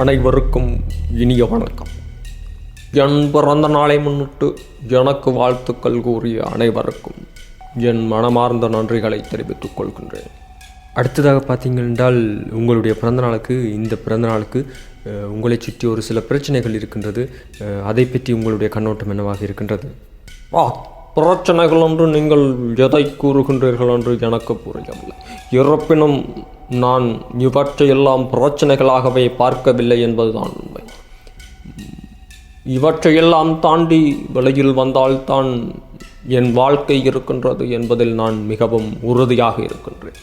அனைவருக்கும் இனிய வணக்கம். என் பிறந்த நாளை முன்னிட்டு எனக்கு வாழ்த்துக்கள் கூறிய அனைவருக்கும் என் மனமார்ந்த நன்றிகளை தெரிவித்துக் கொள்கின்றேன். அடுத்ததாக பார்த்தீங்க என்றால் உங்களுடைய பிறந்தநாளுக்கு இந்த பிறந்தநாளுக்கு உங்களை சுற்றி ஒரு சில பிரச்சனைகள் இருக்கின்றது. அதை பற்றி உங்களுடைய கண்ணோட்டம் என்னவாக இருக்கின்றது? ஆ பிரச்சனைகள் என்று நீங்கள் எதை கூறுகின்றீர்கள் என்று எனக்கு புரியவில்லை. இருப்பினும் நான் இவற்றையெல்லாம் பிரச்சனைகளாகவே பார்க்கவில்லை என்பதுதான் உண்மை. இவற்றையெல்லாம் தாண்டி வெளியில் வந்தால்தான் என் வாழ்க்கை இருக்கின்றது என்பதில் நான் மிகவும் உறுதியாக இருக்கின்றேன்.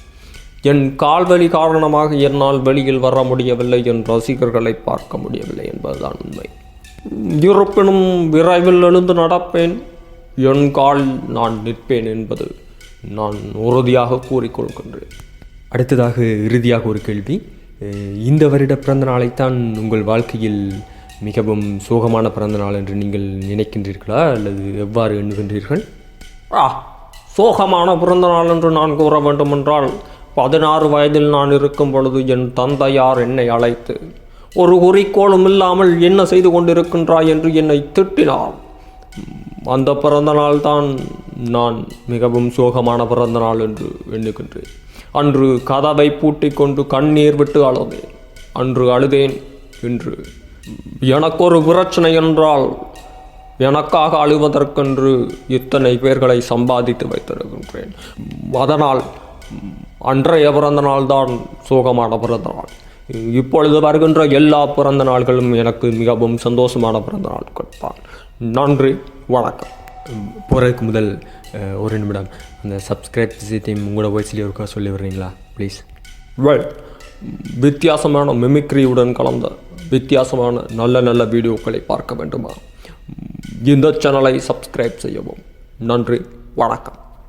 என் கால்வலி காரணமாக என்னால் வெளியில் வர முடியவில்லை என் ரசிகர்களை பார்க்க முடியவில்லை என்பதுதான் உண்மை. இருப்பினும் விரைவில் எழுந்து நடப்பேன். என் கால் நான் நிற்பேன் என்பது நான் உறுதியாக கூறிக்கொள்கின்றேன். அடுத்ததாக இறுதியாக ஒரு கேள்வி. இந்த வருட பிறந்த நாளைத்தான் உங்கள் வாழ்க்கையில் மிகவும் சோகமான பிறந்த நாள் என்று நீங்கள் நினைக்கின்றீர்களா? அல்லது எவ்வாறு எண்ணுகின்றீர்கள்? ஆ சோகமான பிறந்த நாள் என்று நான் கூற வேண்டுமென்றால் பதினாறு வயதில் நான் இருக்கும் பொழுது என் தந்தையார் என்னை அழைத்து ஒரு குறிக்கோளும் இல்லாமல் என்ன செய்து கொண்டிருக்கின்றாய்? என்று என்னை திட்டினார். அந்த பிறந்த நாள் தான் நான் மிகவும் சோகமான பிறந்த நாள் என்று எண்ணுகின்றேன். அன்று கதவை பூட்டிக் கொண்டு கண்ணீர் விட்டு அழுதேன். அன்று அழுதேன் என்று எனக்கு ஒரு பிரச்சனை என்றால் எனக்காக அழுவதற்கென்று இத்தனை பேர்களை சம்பாதித்து வைத்திருக்கின்றேன். அதனால் அன்றைய பிறந்த நாள்தான் சோகமான பிறந்த நாள். இப்பொழுது வருகின்ற எல்லா பிறந்த நாள்களும் எனக்கு மிகவும் சந்தோஷமான பிறந்த நாட்கள் தான் நன்றி வணக்கம். போகிறதுக்கு முதல் ஒரு நிமிடம். அந்த சப்ஸ்கிரைப் விஷயத்தையும் உங்களோட வாய்ஸ்லேயே இருக்கா சொல்லி வர்றீங்களா ப்ளீஸ் வெல் வித்தியாசமான மிமிக்ரியுடன் கலந்த வித்தியாசமான நல்ல நல்ல வீடியோக்களை பார்க்க வேண்டுமா? இந்த சேனலை சப்ஸ்கிரைப் செய்யவும். நன்றி. வணக்கம்.